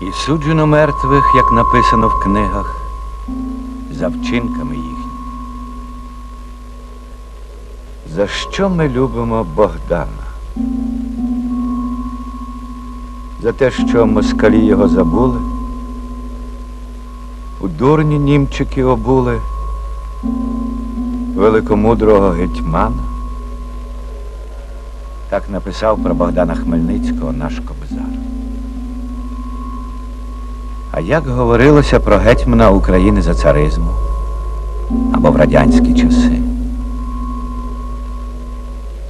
І суджено мертвих, як написано в книгах, за вчинками їхніми. За що ми любимо Богдана? За те, що москалі його забули, у дурні німчики обули великомудрого гетьмана. Так написав про Богдана Хмельницького наш кобзар. А як говорилося про гетьмана України за царизму або в радянські часи?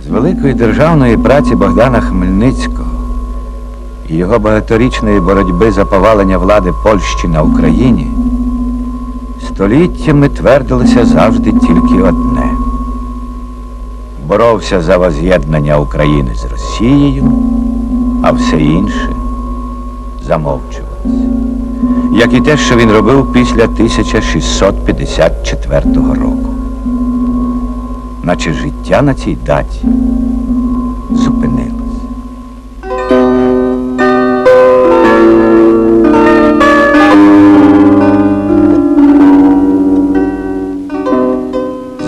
З великої державної праці Богдана Хмельницького і його багаторічної боротьби за повалення влади Польщі на Україні століттями твердилося завжди тільки одне. Боровся за воз'єднання України з Росією, а все інше замовчувалося. Як і те, що він робив після 1654 року. Наче життя на цій даті зупинилось.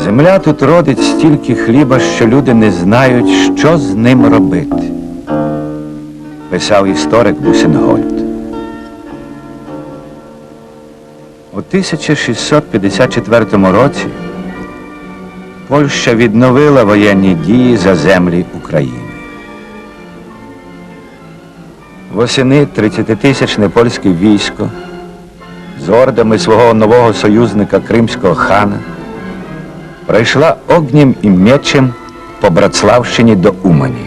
Земля тут родить стільки хліба, що люди не знають, що з ним робити, писав історик Бусенгольд. 1654 році Польща відновила воєнні дії за землі України. Восени 30-тисячне польське військо з ордами свого нового союзника Кримського хана пройшла огнем і мечем по Братславщині до Умані,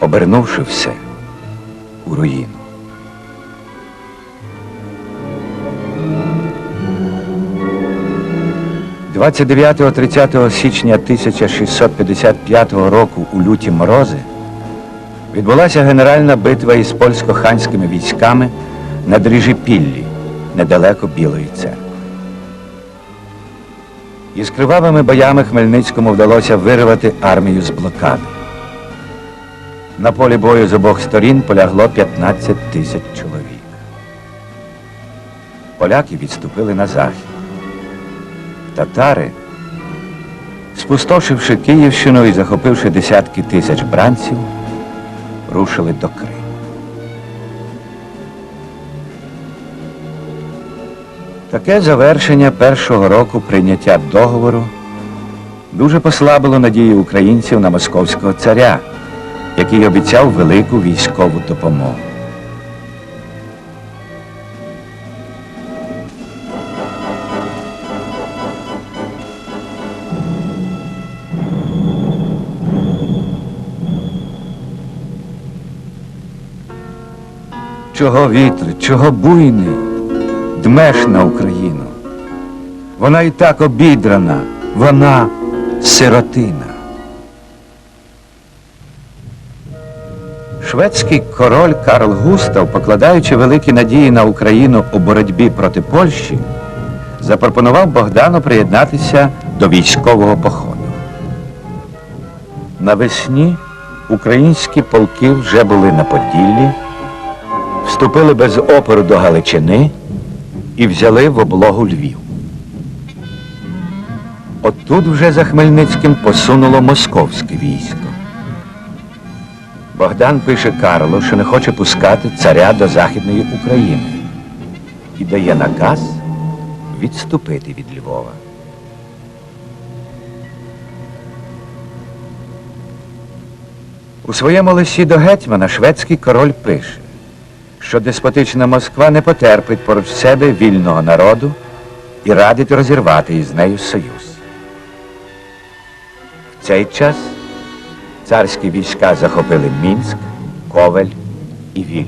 обернувши все у руїну. – 29-30 січня 1655 року у люті морози відбулася генеральна битва із польсько-ханськими військами на дріжі Піллі, недалеко Білої церкви. Із кривавими боями Хмельницькому вдалося вирвати армію з блокади. На полі бою з обох сторін полягло 15 тисяч чоловік. Поляки відступили на захід. Татари, спустошивши Київщину і захопивши десятки тисяч бранців, рушили до Криму. Таке завершення першого року прийняття договору дуже послабило надії українців на московського царя, який обіцяв велику військову допомогу. Чого вітер, чого буйний, дмеш на Україну. Вона і так обідрана, вона сиротина. Шведський король Карл Густав, покладаючи великі надії на Україну у боротьбі проти Польщі, запропонував Богдану приєднатися до військового походу. Навесні українські полки вже були на Поділлі, вступили без опору до Галичини і взяли в облогу Львів. От тут вже за Хмельницьким посунуло московське військо. Богдан пише Карлу, що не хоче пускати царя до Західної України і дає наказ відступити від Львова. У своєму листі до гетьмана шведський король пише, що деспотична Москва не потерпить поруч себе вільного народу і радить розірвати із нею союз. В цей час царські війська захопили Мінськ, Ковель і Вільн.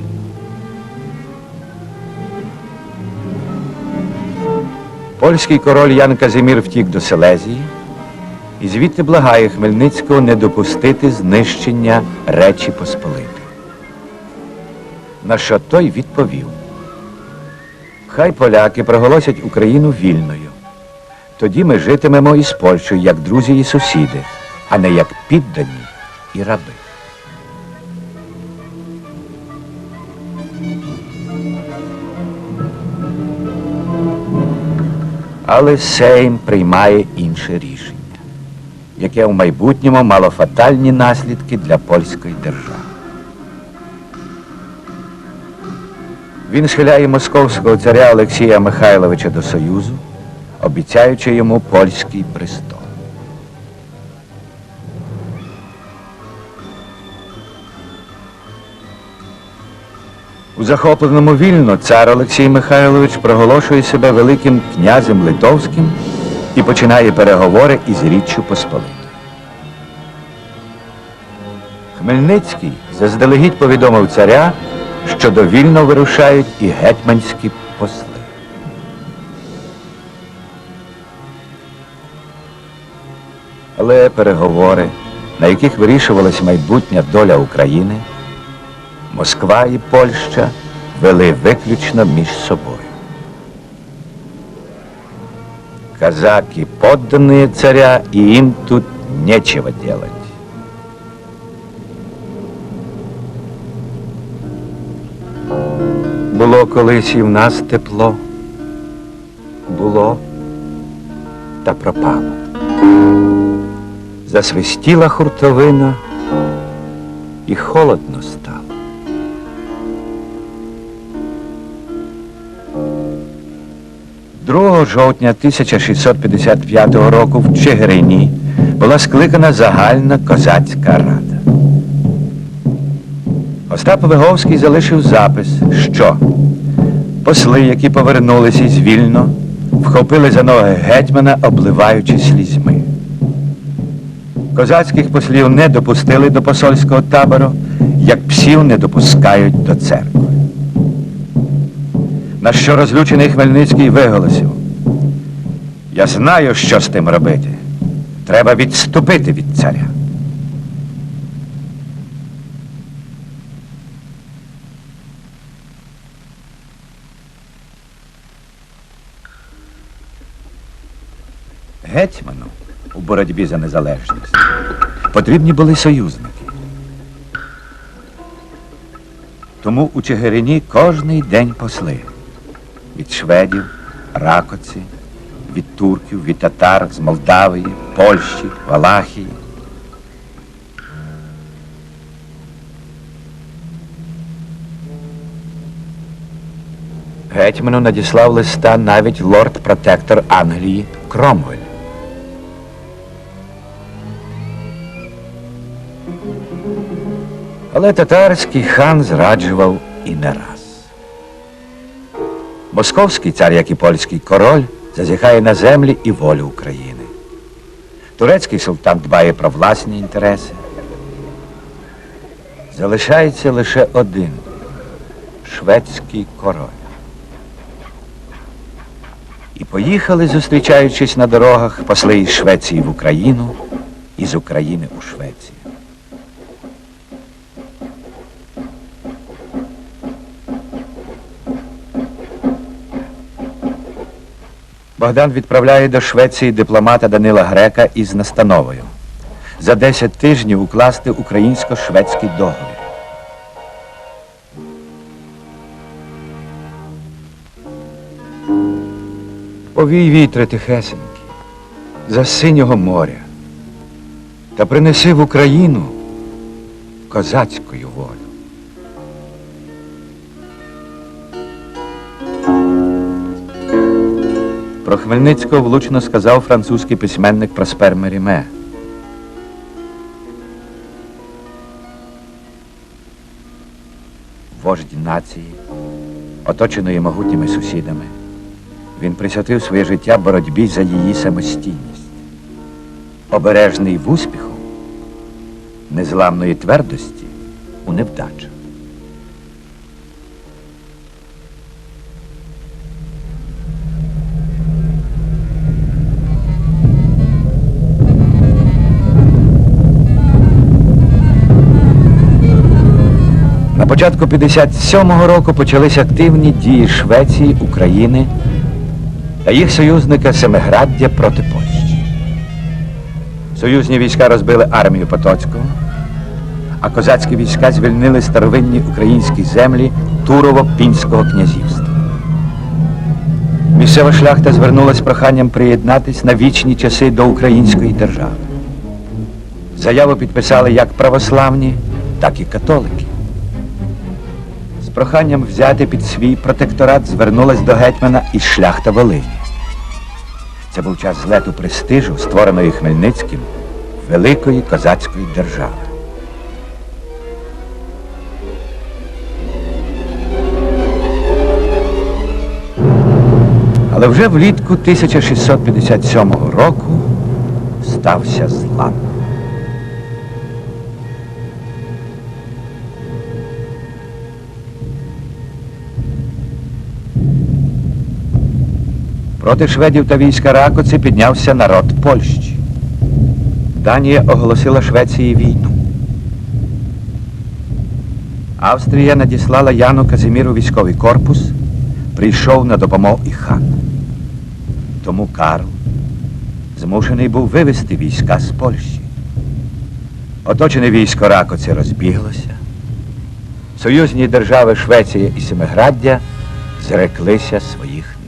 Польський король Ян Казимір втік до Селезії і звідти благає Хмельницького не допустити знищення Речі Посполитої на що той відповів. Хай поляки проголосять Україну вільною. Тоді ми житимемо із Польщею як друзі і сусіди, а не як піддані і раби. Але Сейм приймає інше рішення, яке в майбутньому мало фатальні наслідки для польської держави. Він схиляє московського царя Олексія Михайловича до Союзу, обіцяючи йому польський престол. У захопленому вільно цар Олексій Михайлович проголошує себе Великим князем Литовським і починає переговори із Річчю Посполитою. Хмельницький заздалегідь повідомив царя, що до Вільно вирушають і гетьманські посли. Але переговори, на яких вирішувалась майбутня доля України, Москва і Польща вели виключно між собою. Казаки подданные царя, и им тут нечего делать. Було колись і в нас тепло, було та пропало. Засвистіла хуртовина, і холодно стало. Другого жовтня 1655 року в Чигирині була скликана загальна козацька рада. Остап Виговський залишив запис, що посли, які повернулися із вхопили за ноги гетьмана, обливаючи слізьми. Козацьких послів не допустили до посольського табору, як псів не допускають до церкви. На що розлючений Хмельницький виголосив. Я знаю, що з тим робити. Треба відступити від царя. Гетьману у боротьбі за незалежність потрібні були союзники. Тому у Чигирині кожний день посли від шведів, ракоці, від турків, від татар з Молдавії, Польщі, Валахії. Гетьману надіслав листа навіть лорд-протектор Англії Кромвель. Але татарський хан зраджував і не раз. Московський цар, як і польський король, зазіхає на землі і волю України. Турецький султан дбає про власні інтереси. Залишається лише один шведський король. І поїхали, зустрічаючись на дорогах, посли із Швеції в Україну і з України у Швецію. Богдан відправляє до Швеції дипломата Данила Грека із настановою за 10 тижнів укласти українсько-шведський договір. Повій вітре тихесенькі, за синього моря, та принеси в Україну козацькою волю. Про Хмельницького влучно сказав французький письменник Проспер Меріме. Вождь нації, оточеної могутніми сусідами, він присвятив своє життя боротьбі за її самостійність. Обережний в успіху, незламної твердості у невдачах. Початку 57-го року почались активні дії Швеції, України та їх союзника Семиграддя проти Польщі. Союзні війська розбили армію Потоцького, а козацькі війська звільнили старовинні українські землі Турово-Пінського князівства. Місцева шляхта звернулась з проханням приєднатись на вічні часи до української держави. Заяву підписали як православні, так і католики. Проханням взяти під свій протекторат звернулась до гетьмана і шляхта Волині. Це був час злету престижу, створеної Хмельницьким великої козацької держави. Але вже влітку 1657 року стався злам. Проти шведів та війська Ракоці піднявся народ Польщі. Данія оголосила Швеції війну. Австрія надіслала Яну Казиміру військовий корпус, прийшов на допомогу і хан. Тому Карл змушений був вивести війська з Польщі. Оточене військо Ракоці розбіглося. Союзні держави Швеція і Семиграддя зреклися своїх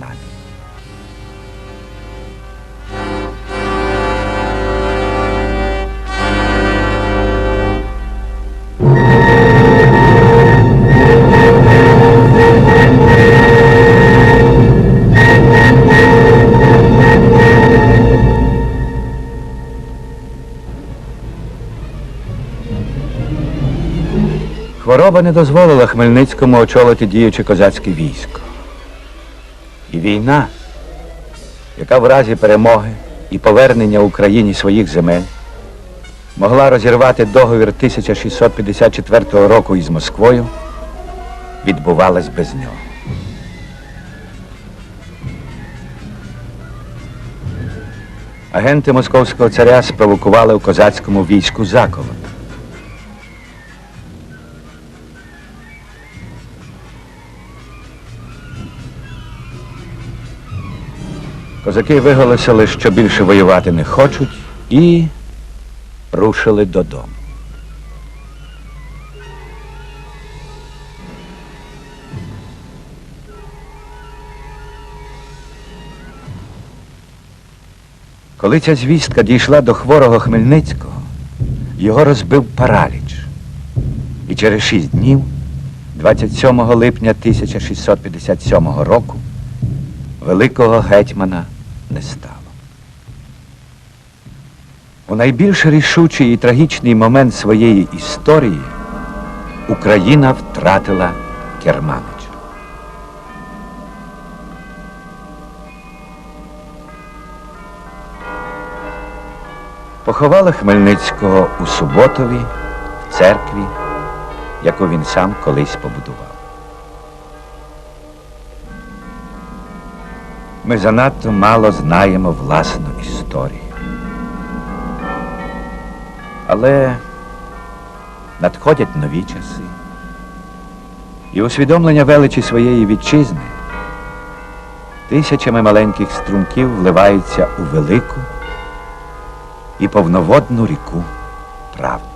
Хвороба не дозволила Хмельницькому очолити діюче козацьке військо. І війна, яка в разі перемоги і повернення Україні своїх земель могла розірвати договір 1654 року із Москвою, відбувалась без нього. Агенти московського царя спровокували у козацькому війську заколот. Козаки виголосили, що більше воювати не хочуть, і рушили додому. Коли ця звістка дійшла до хворого Хмельницького, його розбив параліч. І через шість днів, 27 липня 1657 року, великого гетьмана не стало. У найбільш рішучий і трагічний момент своєї історії Україна втратила Керманича. Поховали Хмельницького у Суботові в церкві, яку він сам колись побудував. Ми занадто мало знаємо власну історію. Але надходять нові часи. І усвідомлення величі своєї вітчизни тисячами маленьких струмків вливаються у велику і повноводну ріку правди.